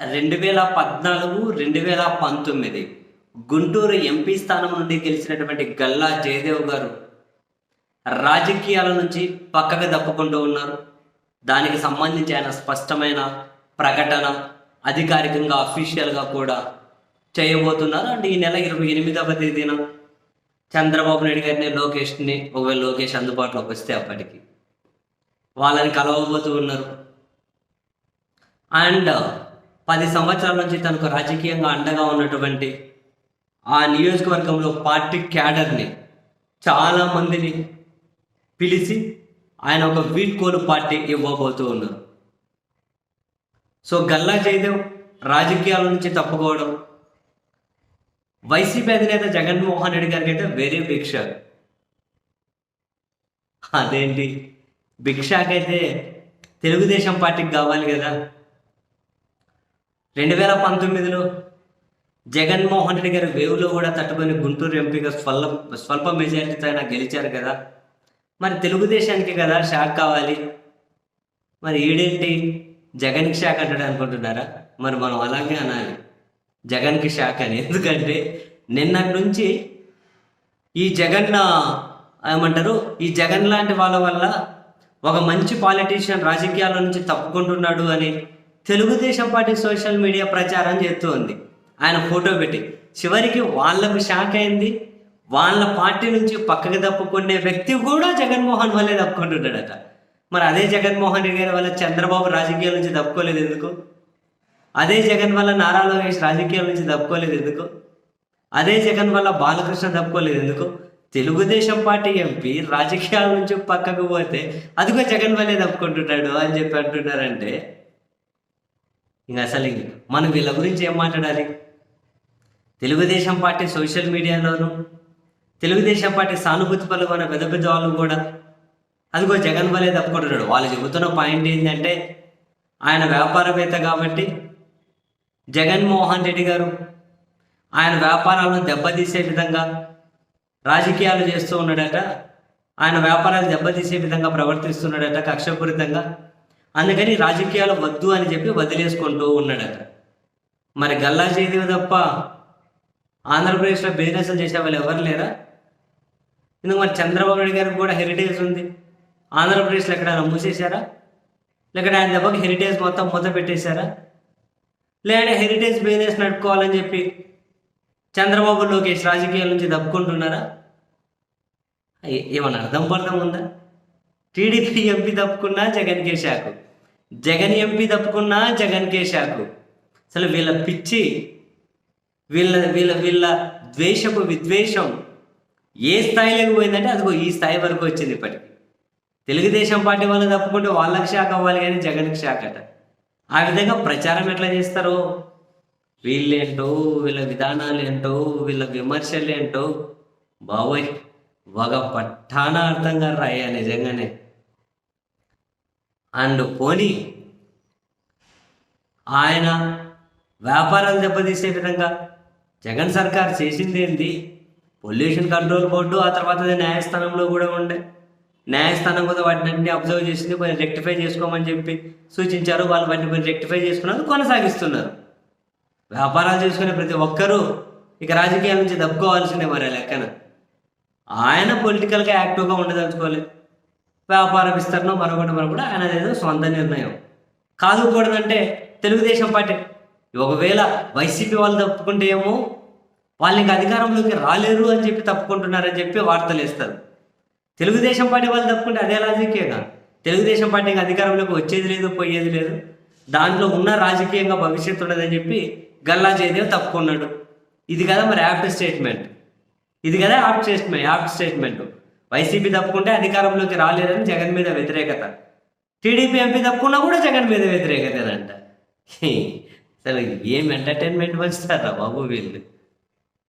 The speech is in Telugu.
రెండు వేల పద్నాలుగు రెండు వేల పంతొమ్మిది గుంటూరు ఎంపీ స్థానం నుండి గెలిచినటువంటి గల్లా జయదేవ్ గారు రాజకీయాల నుంచి పక్కకు తప్పుకుంటూ ఉన్నారు. దానికి సంబంధించి ఆయన స్పష్టమైన ప్రకటన అధికారికంగా అఫీషియల్గా కూడా చేయబోతున్నారు. అంటే ఈ నెల ఇరవై ఎనిమిదవ తేదీన చంద్రబాబు నాయుడు గారిని లోకేష్ని ఒకవేళ లోకేష్ అందుబాటులోకి వస్తే అప్పటికి వాళ్ళని కలవబోతూ ఉన్నారు. అండ్ పది సంవత్సరాల నుంచి తనకు రాజకీయంగా అండగా ఉన్నటువంటి ఆ నియోజకవర్గంలో పార్టీ క్యాడర్ని చాలా మందిని పిలిచి ఆయన ఒక వీడ్కోలు పార్టీ ఇవ్వబోతూ ఉన్నారు. సో గల్లా జయదేవ్ రాజకీయాల నుంచి తప్పుకోవడం వైసీపీ అధినేత జగన్మోహన్ రెడ్డి గారికి అయితే వేరే భిక్ష. అదేంటి? భిక్షకైతే తెలుగుదేశం పార్టీకి కావాలి కదా. రెండు వేల పంతొమ్మిదిలో జగన్మోహన్ రెడ్డి గారి వేవులో కూడా తట్టుకొని గుంటూరు ఎంపీగా స్వల్ప స్వల్ప మెజారిటీతో ఆయన గెలిచారు కదా. మరి తెలుగుదేశానికి కదా షాక్ కావాలి. మరి ఈడేంటి? జగన్కి షాక్ అంటాడు అనుకుంటున్నారా? మరి మనం అలాగే అనాలి. జగన్కి షాక్ అని. ఎందుకంటే నిన్నటి నుంచి ఈ జగన్ ఏమంటారు? ఈ జగన్ లాంటి వాళ్ళ వల్ల ఒక మంచి పాలిటీషియన్ రాజకీయాల నుంచి తప్పుకుంటున్నాడు అని తెలుగుదేశం పార్టీ సోషల్ మీడియా ప్రచారం చేస్తూ ఉంది ఆయన ఫోటో పెట్టి చివరికి వాళ్ళకు షాక్ అయింది. వాళ్ళ పార్టీ నుంచి పక్కకి తప్పుకునే వ్యక్తి కూడా జగన్మోహన్ వల్లే తప్పుకుంటున్నాడట మరి అదే జగన్మోహన్ రెడ్డి గారి వల్ల చంద్రబాబు రాజకీయాల నుంచి తప్పుకోలేదు ఎందుకు? అదే జగన్ వల్ల నారా లోకేష్ రాజకీయాల నుంచి తప్పుకోలేదు ఎందుకు? అదే జగన్ వల్ల బాలకృష్ణ తప్పుకోలేదు ఎందుకు? తెలుగుదేశం పార్టీ ఎంపీ రాజకీయాల నుంచి పక్కకు పోతే అదిగో జగన్ వల్లే తప్పుకుంటున్నాడు అని చెప్పి అంటున్నారంటే ఇంకా అసలు మనం వీళ్ళ గురించి ఏం మాట్లాడాలి? తెలుగుదేశం పార్టీ సోషల్ మీడియాలోను తెలుగుదేశం పార్టీ సానుభూతి పలుకున్న పెద్ద పెద్ద వాళ్ళు కూడా అదిగో జగన్ వల్లే తప్పుకుంటున్నాడు. వాళ్ళు చెబుతున్న పాయింట్ ఏంటంటే ఆయన వ్యాపారవేత్త కాబట్టి జగన్మోహన్ రెడ్డి గారు ఆయన వ్యాపారాలను దెబ్బతీసే విధంగా రాజకీయాలు చేస్తూ ఉన్నాడట. ఆయన వ్యాపారాలు దెబ్బతీసే విధంగా ప్రవర్తిస్తున్నాడట కక్షపూరితంగా. అందుకని రాజకీయాలు వద్దు అని చెప్పి వదిలేసుకుంటూ ఉన్నాడట. మరి గల్లా చేయదేవి తప్ప ఆంధ్రప్రదేశ్లో బిజినెస్లు చేసే వాళ్ళు ఎవరు లేరా? ఎందుకు మరి చంద్రబాబు నాయుడు గారికి కూడా హెరిటేజ్ ఉంది? ఆంధ్రప్రదేశ్లో ఎక్కడైనా మూసేశారా? లేకపోతే ఆయన దెబ్బకి హెరిటేజ్ మొత్తం మూత పెట్టేశారా? లేదంటే హెరిటేజ్ బిజినెస్ నడుపుకోవాలని చెప్పి చంద్రబాబు లోకేష్ రాజకీయాల నుంచి దప్పుకుంటున్నారా? ఏమన్నా అర్థం పర్థం ఉందా? టీడీపీ ఎంపీ తప్పుకున్నా జగన్కే షాకు. జగన్ ఎంపీ తప్పుకున్నా జగన్కే షాకు. అసలు వీళ్ళ పిచ్చి వీళ్ళ వీళ్ళ వీళ్ళ ద్వేషపు విద్వేషం ఏ స్థాయిలోకి పోయిందంటే అదిగో ఈ స్థాయి వరకు వచ్చింది ఇప్పటికి. తెలుగుదేశం పార్టీ వాళ్ళు తప్పుకుంటే వాళ్ళకి షాక్ అవ్వాలి కానీ జగన్కి షాక్ అట. ఆ విధంగా ప్రచారం ఎట్లా చేస్తారో? వీళ్ళేంటో వీళ్ళ విధానాలు ఏంటో వీళ్ళ విమర్శలు ఏంటో? బాబోయ్ ఒక పట్టాన అర్థంగా రాయ నిజంగానే. అండ్ పోనీ ఆయన వ్యాపారాలు దెబ్బతీసే విధంగా జగన్ సర్కార్ చేసింది ఏంటి పొల్యూషన్ కంట్రోల్ బోర్డు ఆ తర్వాత న్యాయస్థానంలో కూడా ఉండే. న్యాయస్థానం కూడా వాటిని అన్ని అబ్జర్వ్ చేసింది కొంచెం రెక్టిఫై చేసుకోమని చెప్పి సూచించారు. వాళ్ళు వాటిని కొంచెం రెక్టిఫై చేసుకున్నారు కొనసాగిస్తున్నారు. వ్యాపారాలు చేసుకునే ప్రతి ఒక్కరూ ఇక రాజకీయాల నుంచి దప్పుకోవాల్సిందే మరి లెక్కన. ఆయన పొలిటికల్గా యాక్టివ్గా ఉండదలుచుకోలేదు. వ్యాపార విస్తరణ మరొకటి కూడా ఆయన ఏదో సొంత నిర్ణయం. కాదుకూడదంటే తెలుగుదేశం పార్టీ. ఒకవేళ వైసీపీ వాళ్ళు తప్పుకుంటే ఏమో వాళ్ళు ఇంకా అధికారంలోకి రాలేరు అని చెప్పి తప్పుకుంటున్నారని చెప్పి వార్తలు వేస్తారు. తెలుగుదేశం పార్టీ వాళ్ళు తప్పుకుంటే అదే రాజకీయంగా. తెలుగుదేశం పార్టీకి అధికారంలోకి వచ్చేది లేదు పోయేది లేదు. దాంట్లో ఉన్న రాజకీయంగా భవిష్యత్తు ఉండదని చెప్పి గల్లా జయదేవ్ తప్పుకున్నాడు. ఇది కదా మరి యాప్ట్ స్టేట్మెంట్. ఇది కదా apt statement. Apt statement. YCP తప్పుకుంటే అధికారంలోకి రాలేదని జగన్ మీద వ్యతిరేకత. టీడీపీ ఎంపీ తప్పుకున్నా కూడా జగన్ మీద వ్యతిరేకతేనంట. అసలు ఏం ఎంటర్టైన్మెంట్ పంచుతారా బాబు వీళ్ళు?